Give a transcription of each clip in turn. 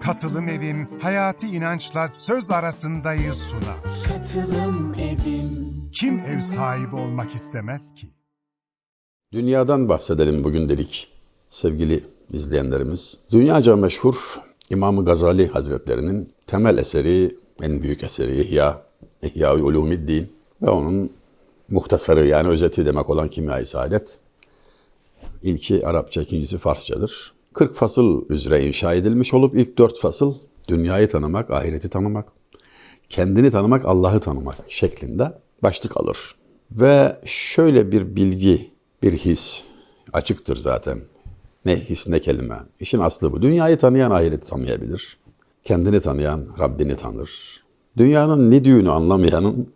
Katılım Evim Hayati İnanç'la Söz Arasındayız sunar. Katılım evim Kim ev sahibi olmak istemez ki? Dünyadan bahsedelim bugün dedik sevgili izleyenlerimiz. Dünyaca meşhur İmam Gazali Hazretlerinin temel eseri, en büyük eseri İhya, İhya-i Ulumiddin ve onun muhtasarı yani özeti demek olan Kimya-i Saadet. İlki Arapça, ikincisi Farsçadır. 40 fasıl üzere inşa edilmiş olup ilk 4 fasıl dünyayı tanımak, ahireti tanımak, kendini tanımak, Allah'ı tanımak şeklinde başlık alır. Ve şöyle bir bilgi, bir his açıktır zaten. Ne his ne kelime. İşin aslı bu. Dünyayı tanıyan ahireti tanıyabilir. Kendini tanıyan Rabbini tanır. Dünyanın ne düğünü anlamayanın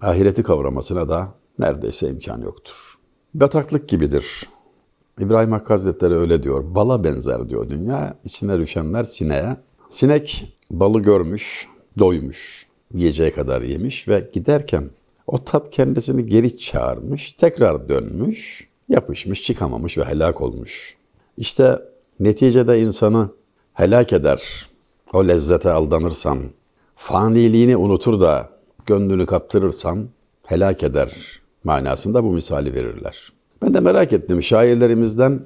ahireti kavramasına da neredeyse imkan yoktur. Bataklık gibidir. İbrahim Hakkı Hazretleri öyle diyor. Bala benzer diyor dünya. İçine düşenler sineğe. Sinek balı görmüş, doymuş. Yiyeceği kadar yemiş ve giderken o tat kendisini geri çağırmış. Tekrar dönmüş, yapışmış, çıkamamış ve helak olmuş. İşte neticede insanı helak eder. O lezzete aldanırsan, faniliğini unutur da gönlünü kaptırırsan helak eder manasında bu misali verirler. Ben de merak ettim şairlerimizden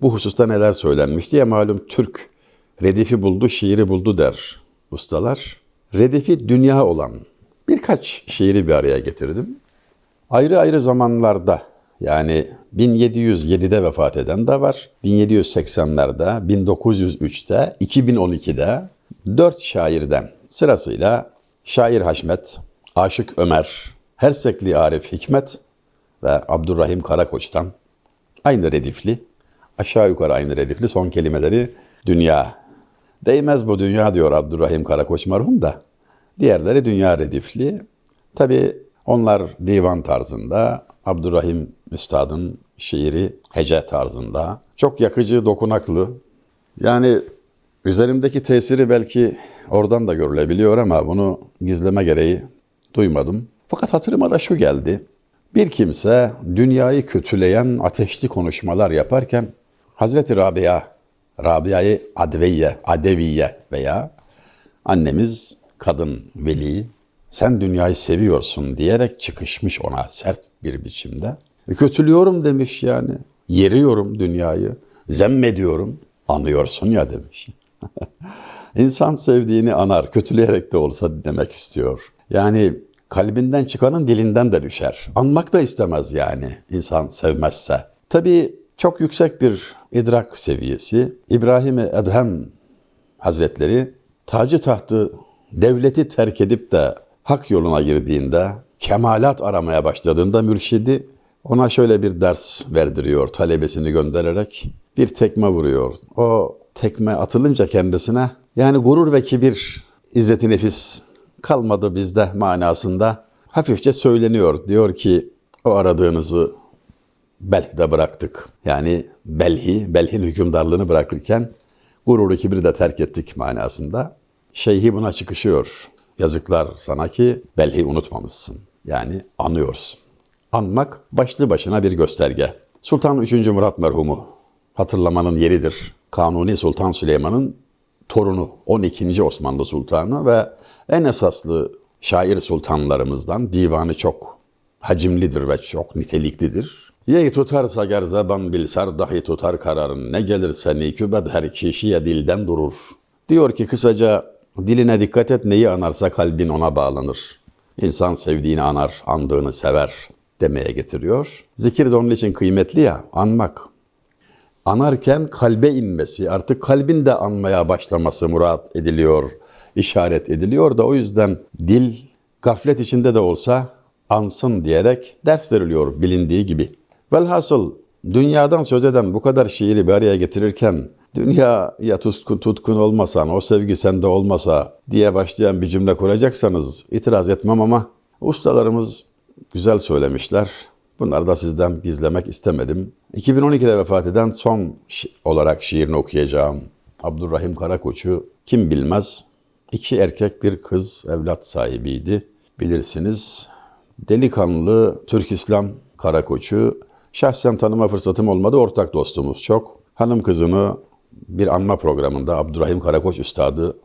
bu hususta neler söylenmiş diye malum Türk redifi buldu, şiiri buldu der ustalar. Redifi dünya olan birkaç şiiri bir araya getirdim. Ayrı ayrı zamanlarda yani 1707'de vefat eden de var, 1780'lerde, 1903'te, 2012'de dört şairden sırasıyla Şair Haşmet, Aşık Ömer, Hersekli Arif Hikmet ve Abdurrahim Karakoç'tan aynı redifli, aşağı yukarı aynı redifli son kelimeleri dünya. Değmez bu dünya diyor Abdurrahim Karakoç marhum da. Diğerleri dünya redifli. Tabi onlar divan tarzında, Abdurrahim Üstad'ın şiiri hece tarzında. Çok yakıcı, dokunaklı. Yani üzerimdeki tesiri belki oradan da görülebiliyor ama bunu gizleme gereği duymadım. Fakat hatırıma da şu geldi. Bir kimse dünyayı kötüleyen ateşli konuşmalar yaparken Hazreti Rabia, Rabia'yı Adviye, Adeviye veya annemiz kadın veli sen dünyayı seviyorsun diyerek çıkışmış ona sert bir biçimde. E, kötülüyorum demiş yani. Yeriyorum dünyayı. Zemmediyorum. Anıyorsun ya demiş. İnsan sevdiğini anar. Kötüleyerek de olsa demek istiyor. Yani kalbinden çıkanın dilinden de düşer. Anmak da istemez yani insan sevmezse. Tabii çok yüksek bir idrak seviyesi. İbrahim-i Edhem Hazretleri tacı tahtı devleti terk edip de hak yoluna girdiğinde, kemalat aramaya başladığında mürşidi ona şöyle bir ders verdiriyor talebesini göndererek. Bir tekme vuruyor. O tekme atılınca kendisine yani gurur ve kibir, izzeti nefis kalmadı bizde manasında hafifçe söyleniyor. Diyor ki o aradığınızı Belh'de bıraktık. Yani Belhi, Belh'in hükümdarlığını bırakırken gururu kibri de terk ettik manasında. Şeyhi buna çıkışıyor. Yazıklar sana ki Belhi unutmamışsın. Yani anıyorsun. Anmak başlı başına bir gösterge. Sultan 3. Murat merhumu hatırlamanın yeridir. Kanuni Sultan Süleyman'ın torunu 12. Osmanlı Sultanı ve en esaslı şair sultanlarımızdan divanı çok hacimlidir ve çok niteliklidir. Yey tutarsa ger zaban bilsar dahi tutar kararın ne gelirse nikübed her kişiye dilden durur. Diyor ki kısaca diline dikkat et neyi anarsa kalbin ona bağlanır. İnsan sevdiğini anar, andığını sever demeye getiriyor. Zikir de onun için kıymetli ya, anmak. Anarken kalbe inmesi, artık kalbin de anmaya başlaması murat ediliyor, işaret ediliyor da o yüzden dil gaflet içinde de olsa ansın diyerek ders veriliyor bilindiği gibi. Velhasıl dünyadan söz eden bu kadar şiiri bir araya getirirken dünya ya tutkun, tutkun olmasan, o sevgi sende olmasa diye başlayan bir cümle kuracaksanız itiraz etmem ama ustalarımız güzel söylemişler. Bunları da sizden gizlemek istemedim. 2012'de vefat eden son olarak şiirini okuyacağım. Abdurrahim Karakoç'u kim bilmez iki erkek bir kız evlat sahibiydi. Bilirsiniz delikanlı Türk İslam Karakoç'u şahsen tanıma fırsatım olmadı. Ortak dostumuz çok. Hanım kızını bir anma programında Abdurrahim Karakoç Üstad'ı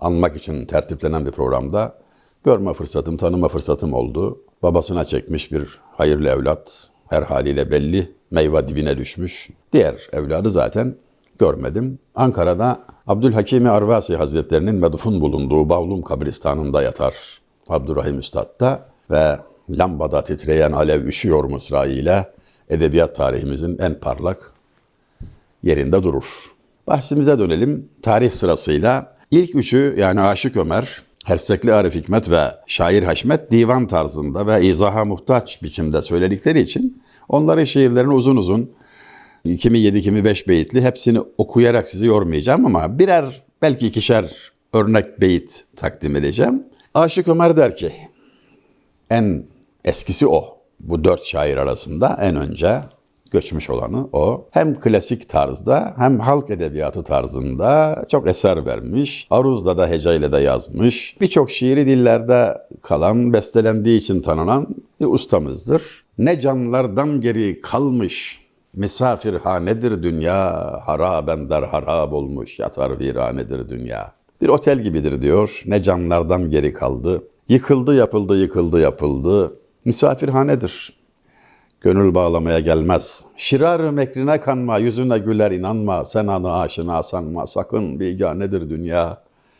anmak için tertiplenen bir programda görme fırsatım, tanıma fırsatım oldu. Babasına çekmiş bir hayırlı evlat, her haliyle belli, meyve dibine düşmüş. Diğer evladı zaten görmedim. Ankara'da Abdülhakimi Arvasi Hazretlerinin medfun bulunduğu Bavlum kabristanında yatar Abdurrahim Üstad da ve lambada titreyen alev üşüyor mısra ile edebiyat tarihimizin en parlak yerinde durur. Bahsimize dönelim. Tarih sırasıyla ilk üçü yani Aşık Ömer, Hersekli Arif Hikmet ve Şair Haşmet divan tarzında ve izaha muhtaç biçimde söyledikleri için onların şiirlerini uzun uzun kimi yedi kimi beş beyitli hepsini okuyarak sizi yormayacağım ama birer belki ikişer örnek beyit takdim edeceğim. Aşık Ömer der ki en eskisi o. Bu dört şair arasında en önce göçmüş olanı o. Hem klasik tarzda hem halk edebiyatı tarzında çok eser vermiş. Aruz'da da hecayla da yazmış. Birçok şiiri dillerde kalan, bestelendiği için tanınan bir ustamızdır. Ne canlardan geri kalmış misafirhanedir dünya, haraben der harab olmuş, yatar viranedir dünya. Bir otel gibidir diyor, ne canlardan geri kaldı. Yıkıldı yapıldı, yıkıldı yapıldı. Misafirhanedir. Gönül bağlamaya gelmez. Şirar mekrine kanma, yüzüne güler inanma. Sen anı aşina sanma, sakın biganedir dünya.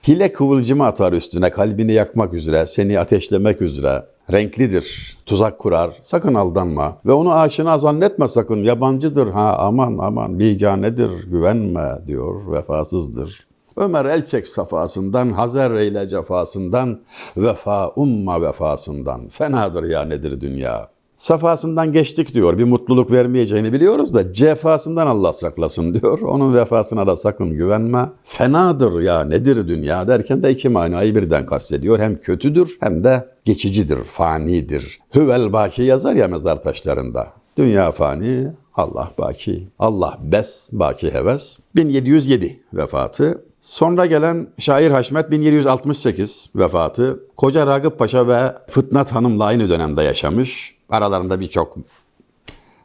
Hile kıvılcımı atar üstüne, kalbini yakmak üzere, seni ateşlemek üzere. Renklidir, tuzak kurar, sakın aldanma. Ve onu aşina zannetme sakın, yabancıdır ha aman aman, biganedir, güvenme diyor, vefasızdır. Ömer el çek safasından, hazer eyle cefasından, vefa umma vefasından. Fenadır ya nedir dünya. Safasından geçtik diyor. Bir mutluluk vermeyeceğini biliyoruz da cefasından Allah saklasın diyor. Onun vefasına da sakın güvenme. Fenadır ya nedir dünya derken de iki manayı birden kastediyor. Hem kötüdür hem de geçicidir, fanidir. Hüvel baki yazar ya mezar taşlarında. Dünya fani, Allah baki. Allah bes, baki heves. 1707 vefatı. Sonra gelen şair Haşmet 1768 vefatı. Koca Ragıp Paşa ve Fıtnat Hanım'la aynı dönemde yaşamış. Aralarında birçok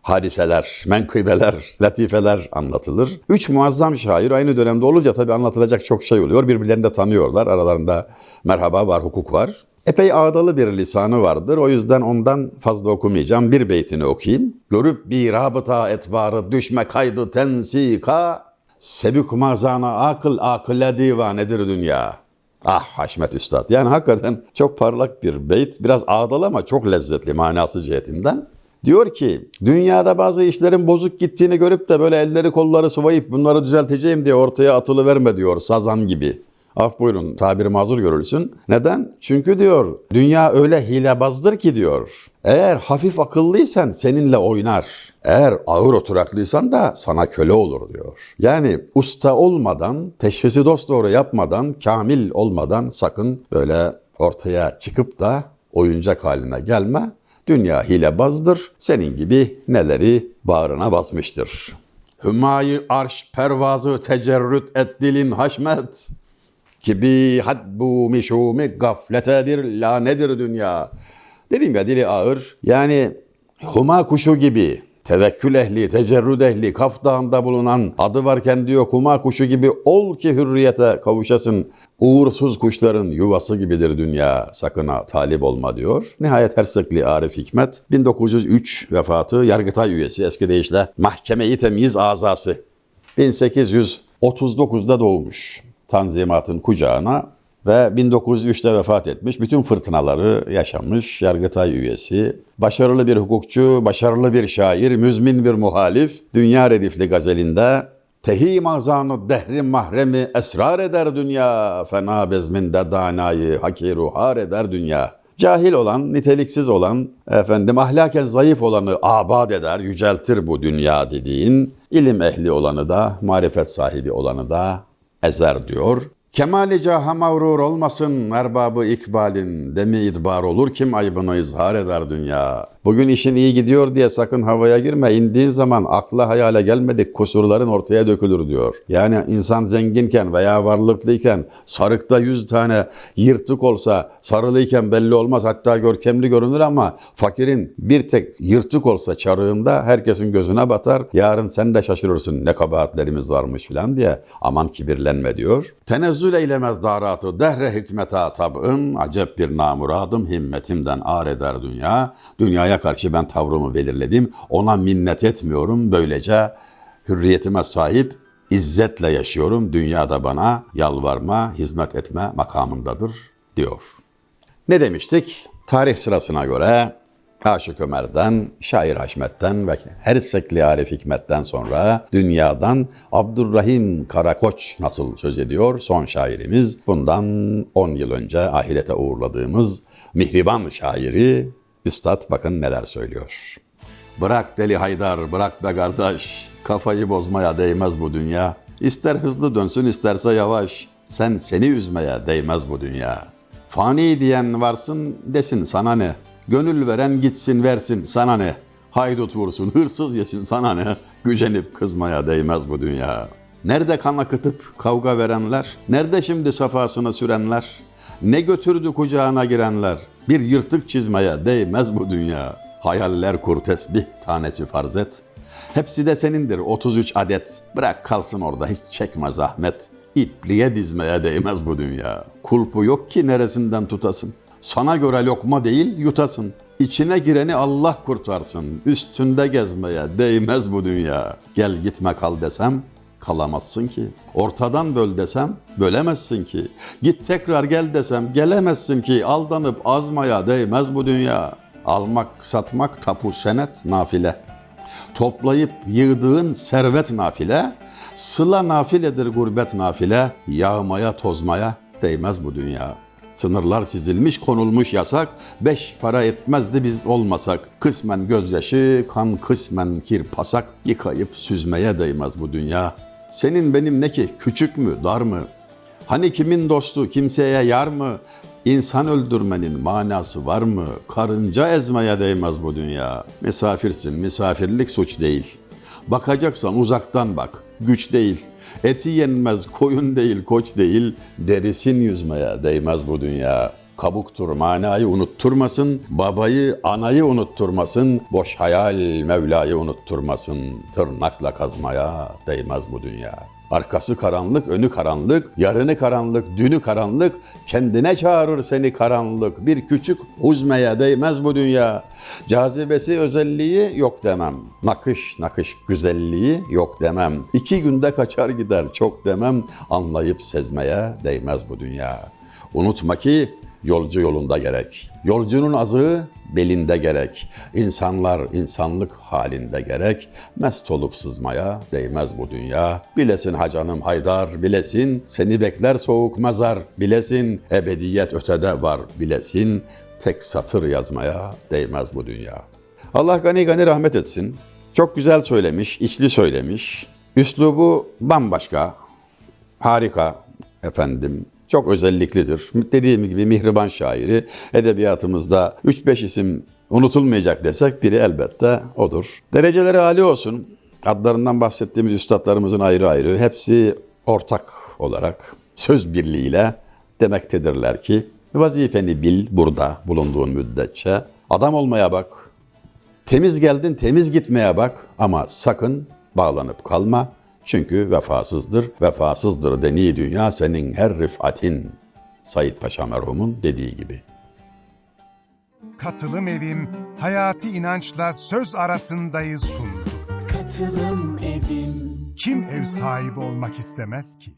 hadiseler, menkıbeler, latifeler anlatılır. Üç muazzam şair aynı dönemde olunca tabii anlatılacak çok şey oluyor. Birbirlerini de tanıyorlar. Aralarında merhaba var, hukuk var. Epey ağdalı bir lisanı vardır. O yüzden ondan fazla okumayacağım. Bir beytini okuyayım. Görüp bir rabıta etvarı düşme kaydı tensika. Sebük mazana akıl akılle divanedir dünya. Ah Haşmet Üstad. Yani hakikaten çok parlak bir beyt. Biraz ağdalı ama çok lezzetli manası cihetinden. Diyor ki dünyada bazı işlerin bozuk gittiğini görüp de böyle elleri kolları sıvayıp bunları düzelteceğim diye ortaya atılı verme diyor sazan gibi. Af buyurun tabiri mazur görülsün. Neden? Çünkü diyor dünya öyle hilebazdır ki diyor. Eğer hafif akıllıysan seninle oynar. Eğer ağır oturaklıysan da sana köle olur diyor. Yani usta olmadan, teşhisi dosdoğru yapmadan, kamil olmadan sakın böyle ortaya çıkıp da oyuncak haline gelme. Dünya hilebazdır, senin gibi neleri bağrına basmıştır. Hümayı arş pervazı tecerrüt et dilin haşmet. Ki had bu mişumi gaflete bir lanedir dünya. Dedim ya dili ağır. Yani huma kuşu gibi tevekkül ehli, tecerrüd ehli, Kaf Dağı'nda bulunan adı varken diyor huma kuşu gibi ol ki hürriyete kavuşasın. Uğursuz kuşların yuvası gibidir dünya. Sakın ha talip olma diyor. Nihayet Hersekli Arif Hikmet 1903 vefatı Yargıtay üyesi eski deyişle Mahkeme-i Temyiz azası. 1839'da doğmuş. Tanzimatın kucağına ve 1903'te vefat etmiş. Bütün fırtınaları yaşamış. Yargıtay üyesi. Başarılı bir hukukçu, başarılı bir şair, müzmin bir muhalif. Dünya Redifli gazelinde Tehi mazanı dehri mahremi esrar eder dünya. Fena bezminde danayı hakiru har eder dünya. Cahil olan, niteliksiz olan, efendim ahlaken zayıf olanı abad eder, yüceltir bu dünya dediğin, ilim ehli olanı da, marifet sahibi olanı da ezer diyor. Kemali caha mağrur olmasın erbabı ikbalin, demi idbar olur kim aybını izhar eder dünya. Bugün işin iyi gidiyor diye sakın havaya girme. İndiğin zaman akla hayale gelmedik kusurların ortaya dökülür diyor. Yani insan zenginken veya varlıklıyken sarıkta yüz tane yırtık olsa sarılıyken belli olmaz. Hatta görkemli görünür ama fakirin bir tek yırtık olsa çarığında herkesin gözüne batar. Yarın sen de şaşırırsın ne kabahatlerimiz varmış filan diye. Aman kibirlenme diyor. Tenezzül eylemez daratı dehre hikmeta tab'ım. Acep bir namuradım himmetimden ar eder dünya. Dünyaya karşı ben tavrımı belirledim. Ona minnet etmiyorum. Böylece hürriyetime sahip İzzetle yaşıyorum. Dünyada bana yalvarma, hizmet etme makamındadır diyor. Ne demiştik? Tarih sırasına göre Aşık Ömer'den, Şair Haşmet'ten ve Hersekli Arif Hikmet'ten sonra dünyadan Abdurrahim Karakoç nasıl söz ediyor son şairimiz. Bundan 10 yıl önce ahirete uğurladığımız Mihriban şairi Üstad bakın neler söylüyor. Bırak deli haydar, bırak be kardeş. Kafayı bozmaya değmez bu dünya. İster hızlı dönsün isterse yavaş. Sen seni üzmeye değmez bu dünya. Fani diyen varsın desin sana ne? Gönül veren gitsin versin sana ne? Haydut vursun hırsız yesin sana ne? Gücenip kızmaya değmez bu dünya. Nerede kan akıtıp kavga verenler? Nerede şimdi safasını sürenler? Ne götürdü kucağına girenler? Bir yırtık çizmeye değmez bu dünya. Hayaller kur tesbih tanesi farz et. Hepsi de senindir 33 adet. Bırak kalsın orada hiç çekme zahmet. İpliğe dizmeye değmez bu dünya. Kulpu yok ki neresinden tutasın. Sana göre lokma değil yutasın. İçine gireni Allah kurtarsın. Üstünde gezmeye değmez bu dünya. Gel gitme kal desem kalamazsın ki. Ortadan böl desem bölemezsin ki. Git tekrar gel desem gelemezsin ki. Aldanıp azmaya değmez bu dünya. Almak, satmak, tapu, senet, nafile. Toplayıp yığdığın servet nafile, sıla nafiledir gurbet nafile, yağmaya tozmaya değmez bu dünya. Sınırlar çizilmiş, konulmuş yasak, beş para etmezdi biz olmasak. Kısmen gözyaşı, kan kısmen kir pasak, yıkayıp süzmeye değmez bu dünya. Senin benim ne ki, küçük mü, dar mı? Hani kimin dostu, kimseye yar mı? İnsan öldürmenin manası var mı? Karınca ezmeye değmez bu dünya. Misafirsin, misafirlik suç değil. Bakacaksan uzaktan bak, güç değil. Eti yenmez, koyun değil, koç değil. Derisin yüzmeye değmez bu dünya. Kabuktur manayı unutturmasın, babayı anayı unutturmasın, boş hayal Mevla'yı unutturmasın. Tırnakla kazmaya değmez bu dünya. Arkası karanlık, önü karanlık, yarını karanlık, dünü karanlık, kendine çağırır seni karanlık. Bir küçük huzmeye değmez bu dünya. Cazibesi özelliği yok demem. Nakış nakış güzelliği yok demem. İki günde kaçar gider çok demem. Anlayıp sezmeye değmez bu dünya. Unutma ki yolcu yolunda gerek. Yolcunun azığı belinde gerek. İnsanlar insanlık halinde gerek. Mest olup sızmaya değmez bu dünya. Bilesin hacanım haydar, bilesin seni bekler soğuk mezar. Bilesin ebediyet ötede var, bilesin tek satır yazmaya değmez bu dünya. Allah gani gani rahmet etsin. Çok güzel söylemiş, içli söylemiş. Üslubu bambaşka, harika efendim. Çok özelliklidir. Dediğim gibi mihriban şairi. Edebiyatımızda 3-5 isim unutulmayacak desek biri elbette odur. Dereceleri âli olsun. Adlarından bahsettiğimiz üstadlarımızın ayrı ayrı. Hepsi ortak olarak söz birliğiyle demektedirler ki vazifeni bil burada bulunduğun müddetçe. Adam olmaya bak, Temiz geldin, temiz gitmeye bak ama sakın bağlanıp kalma. Çünkü vefasızdır, vefasızdır deni dünya senin her rifatin. Said Paşa merhumun dediği gibi. Katılım Evim Hayati İnanç'la Söz Arasındayız sundu. Katılım evim Kim ev sahibi olmak istemez ki?